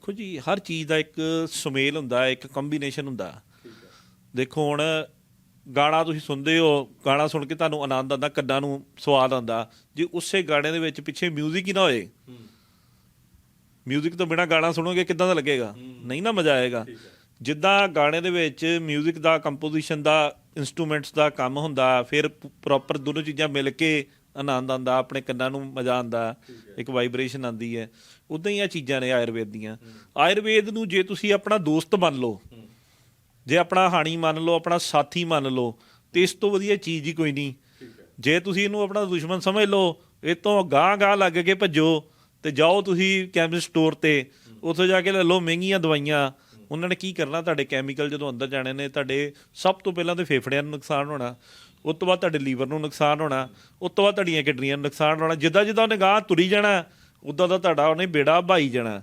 ਦੇਖੋ ਜੀ ਹਰ ਚੀਜ਼ ਦਾ ਇੱਕ ਸੁਮੇਲ ਹੁੰਦਾ ਇੱਕ ਕੰਬੀਨੇਸ਼ਨ ਹੁੰਦਾ ਦੇਖੋ ਹੁਣ ਗਾਣਾ ਤੁਸੀਂ ਸੁਣਦੇ ਹੋ ਗਾਣਾ ਸੁਣ ਕੇ ਤੁਹਾਨੂੰ ਆਨੰਦ ਆਉਂਦਾ ਕੰਨਾਂ ਨੂੰ ਸਵਾਦ ਆਉਂਦਾ ਜੇ ਉਸੇ ਗਾਣੇ ਦੇ ਵਿੱਚ ਪਿੱਛੇ 뮤직 ਹੀ ਨਾ ਹੋਏ 뮤직 ਤੋਂ ਬਿਨਾ ਗਾਣਾ ਸੁਣੋਗੇ ਕਿੱਦਾਂ ਦਾ ਲੱਗੇਗਾ ਨਹੀਂ ਨਾ ਮਜ਼ਾ ਆਏਗਾ ਜਿੱਦਾਂ ਗਾਣੇ ਦੇ ਵਿੱਚ 뮤직 ਦਾ ਕੰਪੋਜੀਸ਼ਨ ਦਾ ਇਨਸਟਰੂਮੈਂਟਸ ਦਾ ਕੰਮ ਹੁੰਦਾ ਫਿਰ ਪ੍ਰੋਪਰ ਦੋਨੋਂ ਚੀਜ਼ਾਂ ਮਿਲ ਕੇ ਆਨੰਦ ਆਉਂਦਾ ਆਪਣੇ ਕੰਨਾਂ ਨੂੰ ਮਜ਼ਾ ਆਉਂਦਾ ਇੱਕ ਵਾਈਬ੍ਰੇਸ਼ਨ ਆਉਂਦੀ ਹੈ। ਉਦਾਂ ਹੀ ਆ ਚੀਜ਼ਾਂ ਨੇ ਆਯੁਰਵੇਦ ਦੀਆਂ। ਆਯੁਰਵੇਦ ਨੂੰ ਜੇ ਤੁਸੀਂ ਆਪਣਾ ਦੋਸਤ ਮੰਨ ਲਓ ਜੇ ਆਪਣਾ ਹਾਣੀ ਮੰਨ ਲਓ ਆਪਣਾ ਸਾਥੀ ਮੰਨ ਲਓ ਤੇ ਇਸ ਤੋਂ ਵਧੀਆ ਚੀਜ਼ ਹੀ ਕੋਈ ਨਹੀਂ। ਜੇ ਤੁਸੀਂ ਇਹਨੂੰ ਆਪਣਾ ਦੁਸ਼ਮਣ ਸਮਝ ਲਓ ਇਹ ਤੋਂ ਗਾਂ ਗਾਂ ਲੱਗ ਕੇ ਭੱਜੋ ਤੇ ਜਾਓ ਤੁਸੀਂ ਕੈਮਿਸਟ ਸਟੋਰ ਤੇ ਉੱਥੇ ਜਾ ਕੇ ਲੈ ਲਓ ਮਹਿੰਗੀਆਂ ਦਵਾਈਆਂ ਉਹਨਾਂ ਨੇ ਕੀ ਕਰਨਾ? ਤੁਹਾਡੇ ਕੈਮੀਕਲ ਜਦੋਂ ਅੰਦਰ ਜਾਣੇ ਨੇ, ਤੁਹਾਡੇ ਸਭ ਤੋਂ ਪਹਿਲਾਂ ਤੇ ਫੇਫੜਿਆਂ ਨੂੰ ਨੁਕਸਾਨ ਹੋਣਾ, ਉਸ ਤੋਂ ਬਾਅਦ ਤੁਹਾਡੇ ਲੀਵਰ ਨੂੰ ਨੁਕਸਾਨ ਹੋਣਾ, ਉਸ ਤੋਂ ਬਾਅਦ ਤੁਹਾਡੀਆਂ ਕਿਡਨੀਆਂ ਨੂੰ ਨੁਕਸਾਨ ਹੋਣਾ ਜਿੱਦਾਂ ਜਿੱਦਾਂ ਉਹਨੇ ਗਾਂ ਤੁਰੀ ਜਾਣਾ ਉਦਾਂ ਦਾ ਤੁਹਾਡਾ ਉਹਨੇ ਬੇੜਾ ਭਾਈ ਜਾਣਾ।